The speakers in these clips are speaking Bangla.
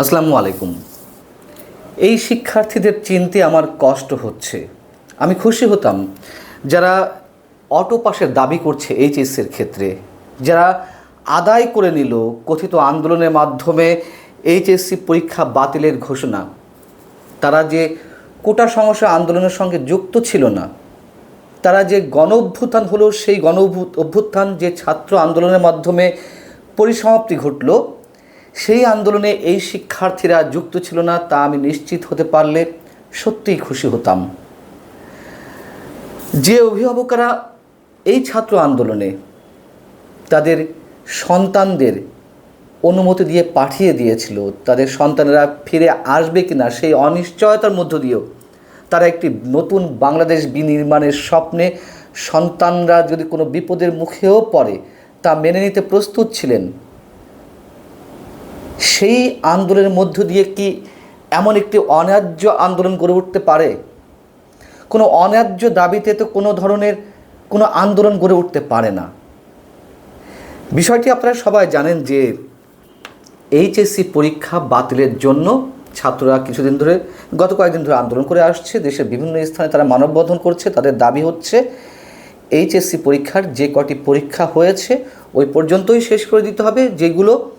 আসসালামু আলাইকুম। এই শিক্ষার্থীদের চিনতে আমার কষ্ট হচ্ছে। আমি খুশি হতাম যারা অটো পাসের দাবি করছে এইচএসসির ক্ষেত্রে, যারা আদায় করে নিল কথিত আন্দোলনের মাধ্যমে এইচএসসি পরীক্ষা বাতিলের ঘোষণা। তারা যে কোটা সমস্যা আন্দোলনের সঙ্গে যুক্ত ছিল না, তারা যে গণ অভ্যুত্থান হলো সেই গণ অভ্যুত্থান যে ছাত্র আন্দোলনের মাধ্যমে পরিসমাপ্তি ঘটল সেই আন্দোলনে এই শিক্ষার্থীরা যুক্ত ছিল না, তা আমি নিশ্চিত হতে পারলে সত্যিই খুশি হতাম। যে অভিভাবকরা এই ছাত্র আন্দোলনে তাদের সন্তানদের অনুমতি দিয়ে পাঠিয়ে দিয়েছিল, তাদের সন্তানেরা ফিরে আসবে কিনা সেই অনিশ্চয়তার মধ্য দিয়েও তারা একটি নতুন বাংলাদেশ বিনির্মাণের স্বপ্নে সন্তানরা যদি কোনো বিপদের মুখেও পড়ে, তা মেনে নিতে প্রস্তুত ছিলেন। সেই আন্দোলনের মধ্য দিয়ে কি এমন একটি অন্যায্য আন্দোলন গড়ে উঠতে পারে? কোনো অন্যায্য দাবিতে তো কোনো ধরনের কোনো আন্দোলন গড়ে উঠতে পারে না। বিষয়টি আপনারা সবাই জানেন যে এইচএসসি পরীক্ষা বাতিলের জন্য ছাত্ররা কিছুদিন ধরে, গত কয়েকদিন ধরে আন্দোলন করে আসছে। দেশের বিভিন্ন স্থানে তারা মানববন্ধন করছে। তাদের দাবি হচ্ছে এইচএসসি পরীক্ষার যে কটি পরীক্ষা হয়েছে, ওই পর্যন্তই শেষ করে দিতে হবে। যেগুলো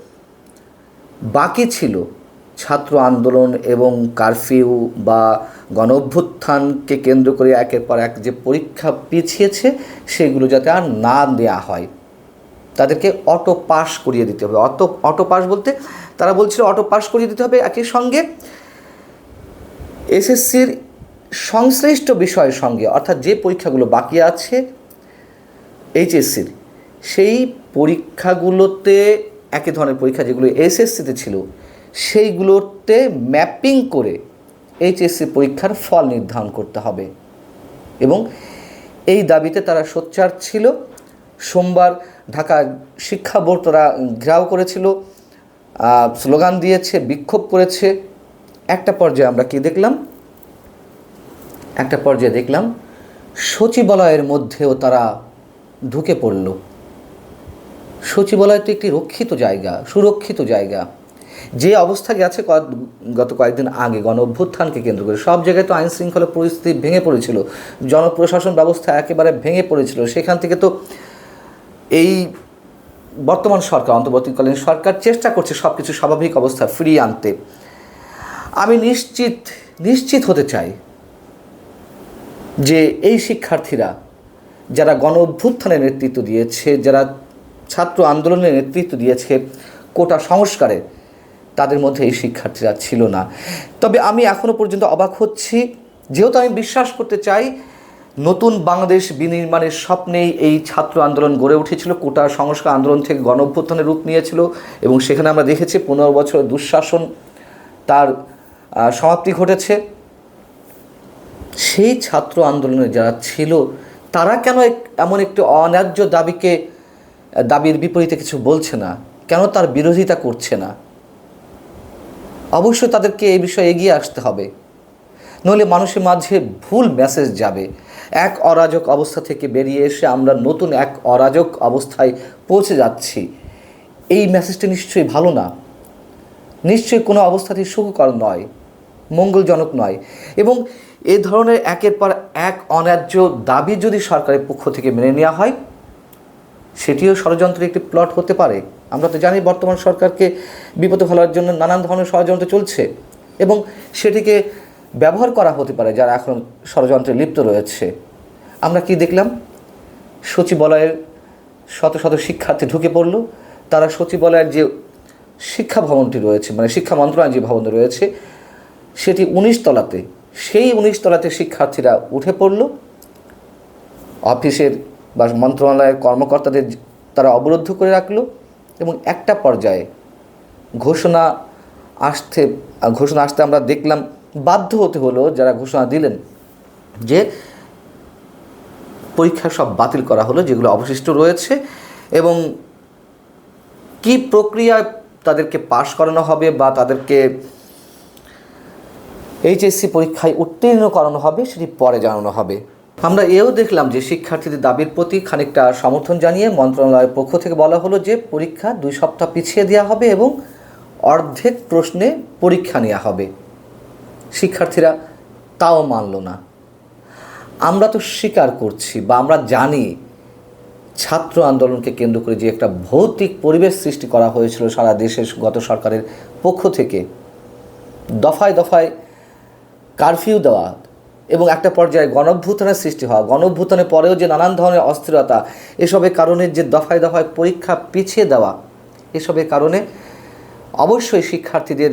বাকি ছিল ছাত্র আন্দোলন এবং কারফিউ বা গণ অভ্যুত্থানকে কেন্দ্র করে একের পর এক যে পরীক্ষা পিছিয়েছে, সেগুলো যাতে আর না দেয়া হয়, তাদেরকে অটো পাস করিয়ে দিতে হবে। অটো অটো পাস বলতে তারা বলছিল অটো পাস করিয়ে দিতে হবে একই সঙ্গে এসএসসির সংশ্লিষ্ট বিষয়ের সঙ্গে, অর্থাৎ যে পরীক্ষাগুলো বাকি আছে, এইচএসসির, সেই পরীক্ষাগুলোতে একই ধরনের পরীক্ষা যেগুলো এসএসসিতে ছিল, সেইগুলোতে ম্যাপিং করে এইচএসসি পরীক্ষার ফল নির্ধারণ করতে হবে। এবং এই দাবিতে তারা সোচ্চার ছিল। সোমবার ঢাকা শিক্ষা বোর্ড তারা ঘেরাও করেছিল স্লোগান দিয়েছে, বিক্ষোভ করেছে। একটা পর্যায়ে আমরা কি দেখলাম? একটা পর্যায়ে দেখলাম, সচিবালয়ের মধ্যেও তারা ঢুকে পড়ল। সচিবালয় তো একটি রক্ষিত জায়গা, সুরক্ষিত জায়গা। যে অবস্থা গেছে গত কয়েকদিন আগে, গণ অভ্যুত্থানকে কেন্দ্র করে, সব জায়গায় তো আইন শৃঙ্খলা পরিস্থিতি ভেঙে পড়েছিল। জনপ্রশাসন ব্যবস্থা একেবারে ভেঙে পড়েছিল। সেখান থেকে তো এই বর্তমান সরকার, অন্তর্বর্তীকালীন সরকার চেষ্টা করছে সব কিছু স্বাভাবিক অবস্থা ফিরিয়ে আনতে। আমি নিশ্চিত নিশ্চিত হতে চাই যে এই শিক্ষার্থীরা, যারা গণ অভ্যুত্থানের নেতৃত্ব দিয়েছে, যারা ছাত্র আন্দোলনের নেতৃত্ব দিয়েছে কোটা সংস্কারে। তাদের মধ্যে এই শিক্ষার্থীরা ছিল না। তবে আমি এখনও পর্যন্ত অবাক হচ্ছি, যেহেতু আমি বিশ্বাস করতে চাই, নতুন বাংলাদেশ বিনির্মাণের স্বপ্নেই এই ছাত্র আন্দোলন গড়ে উঠেছিল, কোটা সংস্কার আন্দোলন থেকে গণ অভ্যুত্থানের রূপ নিয়েছিল এবং সেখানে আমরা দেখেছি পনেরো বছরের দুঃশাসন তার সমাপ্তি ঘটেছে। সেই ছাত্র আন্দোলনে যারা ছিল, তারা কেন এমন একটি অন্যায্য দাবিকে দাবির বিপরীতে কিছু বলছে না, কেন তার বিরোধিতা করছে না? অবশ্যই তাদেরকে এই বিষয়ে এগিয়ে আসতে হবে। নইলে মানুষের মাঝে ভুল মেসেজ যাবে। এক অরাজক অবস্থা থেকে বেরিয়ে এসে আমরা নতুন এক অরাজক অবস্থায় পৌঁছে যাচ্ছি। এই মেসেজটা নিশ্চয়ই ভালো না। নিশ্চয়ই কোনো অবস্থাতেই সুখকর নয়, মঙ্গলজনক নয় এবং এ ধরনের একের পর এক অন্যায্য দাবি যদি সরকারের পক্ষ থেকে মেনে নেওয়া হয় সেটিও ষড়যন্ত্রের একটি প্লট হতে পারে। আমরা তো জানি বর্তমান সরকারকে বিপদে ফেলার জন্য নানান ধরনের ষড়যন্ত্র চলছে এবং সেটিকে ব্যবহার করা হতে পারে যারা এখন ষড়যন্ত্রে লিপ্ত রয়েছে। আমরা কি দেখলাম? সচিবালয়ের শত শত শিক্ষার্থী ঢুকে পড়ল। তারা সচিবালয়ের যে শিক্ষা ভবনটি রয়েছে মানে শিক্ষা মন্ত্রণালয় যে ভবনটি রয়েছে, সেটি উনিশ তলাতে। সেই উনিশ তলাতে শিক্ষার্থীরা উঠে পড়ল। অফিসের বা মন্ত্রণালয়ের কর্মকর্তাদের তারা অবরুদ্ধ করে রাখল এবং একটা পর্যায়ে ঘোষণা আসতে ঘোষণা আসতে আমরা দেখলাম, বাধ্য হতে হলো যারা ঘোষণা দিলেন যে পরীক্ষা সব বাতিল করা হলো, যেগুলো অবশিষ্ট রয়েছে এবং কি প্রক্রিয়ায় তাদেরকে পাশ করানো হবে বা তাদেরকে এইচএসসি পরীক্ষায় উত্তীর্ণ করানো হবে সেটি পরে জানানো হবে। আমরা এও দেখলাম যে শিক্ষার্থীদের দাবির প্রতি খানিকটা সমর্থন জানিয়ে মন্ত্রণালয়ের পক্ষ থেকে বলা হলো যে পরীক্ষা দুই সপ্তাহ পিছিয়ে দেওয়া হবে এবং অর্ধেক প্রশ্নে পরীক্ষা নেওয়া হবে। শিক্ষার্থীরা তাও মানল না। আমরা তো স্বীকার করছি বা আমরা জানি ছাত্র আন্দোলনকে কেন্দ্র করে যে একটা ভৌতিক পরিবেশ সৃষ্টি করা হয়েছিল সারা দেশের গত সরকারের পক্ষ থেকে। দফায় দফায় কারফিউ দেওয়া এবং একটা পর্যায়ে গণভ্যুত্থানের সৃষ্টি হওয়া। গণভ্যুত্থানের পরেও যে নানান ধরনের অস্থিরতা, এসবের কারণে যে দফায় দফায় পরীক্ষা পিছিয়ে দেওয়া, এসবের কারণে অবশ্যই শিক্ষার্থীদের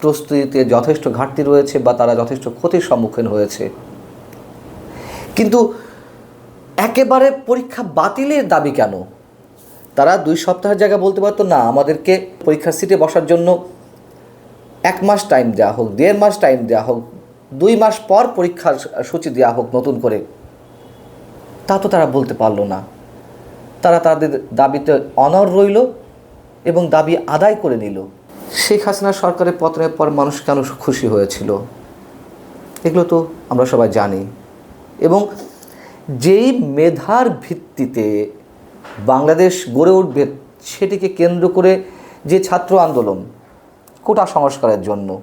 প্রস্তুতিতে যথেষ্ট ঘাটতি রয়েছে বা তারা যথেষ্ট ক্ষতির সম্মুখীন হয়েছে। কিন্তু একেবারে পরীক্ষা বাতিলের দাবি কেন? তারা দুই সপ্তাহের জায়গা বলতে পারতো, না, আমাদেরকে পরীক্ষার সিটে বসার জন্য এক মাস টাইম দেওয়া হোক, দেড় মাস টাইম দেওয়া হোক দুই মাস পর পরীক্ষার সূচি দেওয়া হোক নতুন করে। তা তো তারা বলতে পারল না। তারা তাদের দাবিতে অনর রইল এবং দাবি আদায় করে নিল। শেখ হাসিনা সরকারের পতনের পর মানুষ কেন খুশি হয়েছিল? এগুলো তো আমরা সবাই জানি। এবং যেই মেধার ভিত্তিতে বাংলাদেশ গড়ে উঠবে সেটিকে কেন্দ্র করে যে ছাত্র আন্দোলন, কোটা সংস্কারের জন্য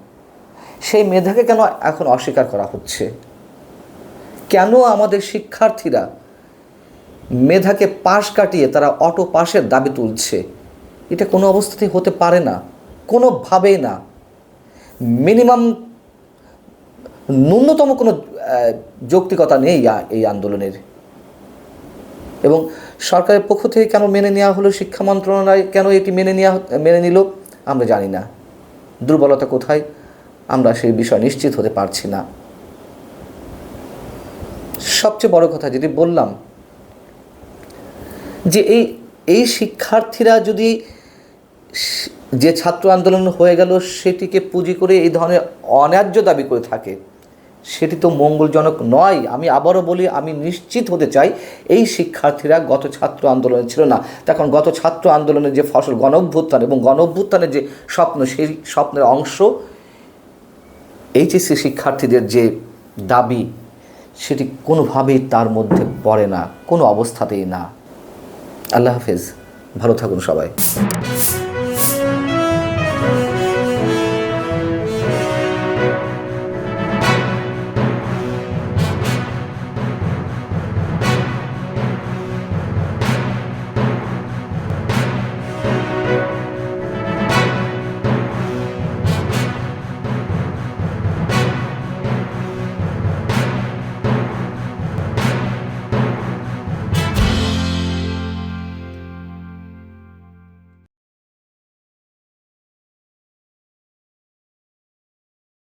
সেই মেধাকে কেন এখন অস্বীকার করা হচ্ছে? কেন আমাদের শিক্ষার্থীরা মেধাকে পাশ কাটিয়ে তারা অটো পাশের দাবি তুলছে? এটা কোনো অবস্থাতেই হতে পারে না, কোনোভাবেই না। মিনিমাম ন্যূনতম কোনো যৌক্তিকতা নেই এই আন্দোলনের। এবং সরকারের পক্ষ থেকে কেন মেনে নেওয়া হলো, শিক্ষা মন্ত্রণালয় কেন এটি মেনে নেওয়া, মেনে নিল, আমরা জানি না। দুর্বলতা কোথায়? আমরা সেই বিষয় নিশ্চিত হতে পারছি না। সবচেয়ে বড় কথা যেটি বললাম, যে এই এই শিক্ষার্থীরা যদি যে ছাত্র আন্দোলন হয়ে গেল সেটিকে পুঁজি করে এই ধরনের অন্যায্য দাবি করে থাকে, সেটি তো মঙ্গলজনক নয়। আমি আবারও বলি, আমি নিশ্চিত হতে চাই এই শিক্ষার্থীরা গত ছাত্র আন্দোলনে ছিল না। তখন গত ছাত্র আন্দোলনের যে ফসল, গণঅভ্যুত্থান এবং গণঅভ্যুত্থানের যে স্বপ্ন, সেই স্বপ্নের অংশ এইচএসসি শিক্ষার্থীদের যে দাবি, সেটি কোনোভাবেই তার মধ্যে পড়ে না, কোনো অবস্থাতেই না। আল্লাহ হাফেজ, ভালো থাকুন সবাই।